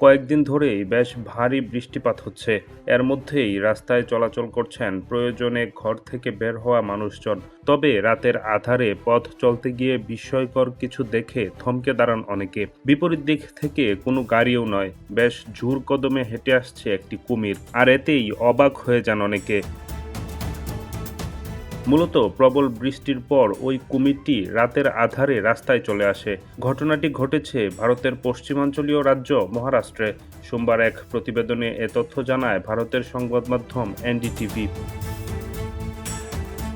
কয়েকদিন ধরেই বেশ ভারী বৃষ্টিপাত হচ্ছে। এর মধ্যেই রাস্তায় চলাচল করছেন প্রয়োজনে ঘর থেকে বের হওয়া মানুষজন। তবে রাতের আধারে পথ চলতে গিয়ে বিস্ময়কর কিছু দেখে থমকে দাঁড়ান অনেকে। বিপরীত দিক থেকে কোনো গাড়িও নয়। বেশ ঝুর কদমে হেঁটে আসছে একটি কুমির। আর এতেই অবাক হয়ে যান অনেকে। মূলত প্রবল বৃষ্টির পর ওই কুমিরটি রাতের আধারে রাস্তায় চলে আসে। ঘটনাটি ঘটেছে ভারতের পশ্চিমাঞ্চলীয় রাজ্য মহারাষ্ট্রে। সোমবার এক প্রতিবেদনে এ তথ্য জানায় ভারতের সংবাদ মাধ্যম এনডিটিভি।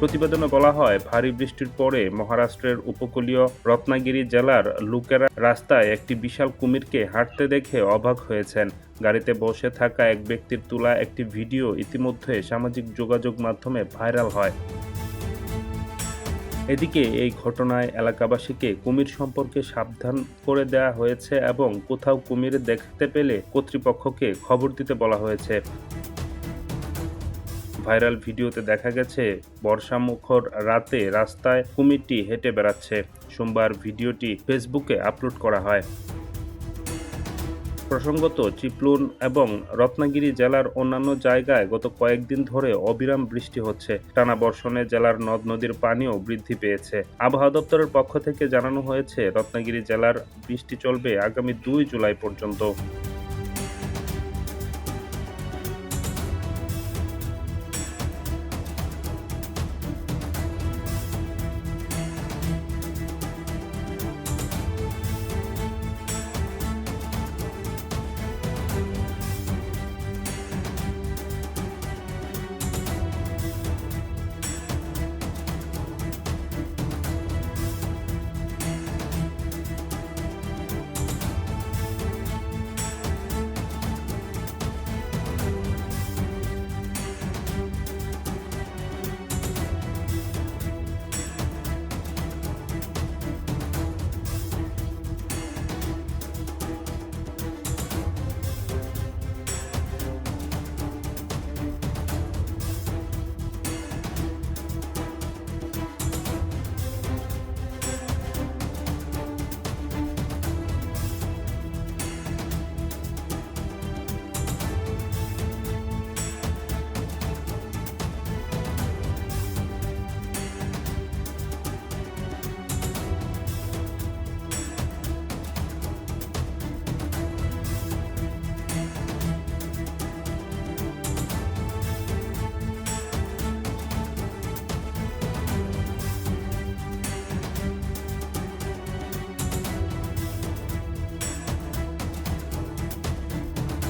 প্রতিবেদনে বলা হয়, ভারী বৃষ্টির পরে মহারাষ্ট্রের উপকূলীয় রত্নাগিরি জেলার লোকেরা রাস্তায় একটি বিশাল কুমিরকে হাঁটতে দেখে অবাক হয়েছেন। গাড়িতে বসে থাকা এক ব্যক্তির তোলা একটি ভিডিও ইতিমধ্যে সামাজিক যোগাযোগ মাধ্যমে ভাইরাল হয়। এদিকে এই ঘটনায় এলাকাবাসীকে কুমির সম্পর্কে সাবধান করে দেওয়া হয়েছে এবং কোথাও কুমির দেখতে পেলে কর্তৃপক্ষকে খবর দিতে বলা হয়েছে। ভাইরাল ভিডিওতে দেখা গেছে বর্ষামুখর রাতে রাস্তায় কুমিরটি হেঁটে বেড়াচ্ছে। সোমবার ভিডিওটি ফেসবুকে আপলোড করা হয়। প্রসঙ্গত চিপলুন এবং রত্নাগিরি জেলার অন্যান্য জায়গায় গত কয়েকদিন ধরে অবিরাম বৃষ্টি হচ্ছে। টানা বর্ষণে জেলার নদ নদীর পানিও বৃদ্ধি পেয়েছে। আবহাওয়া দপ্তরের পক্ষ থেকে জানানো হয়েছে, রত্নাগিরি জেলার বৃষ্টি চলবে আগামী দুই জুলাই পর্যন্ত।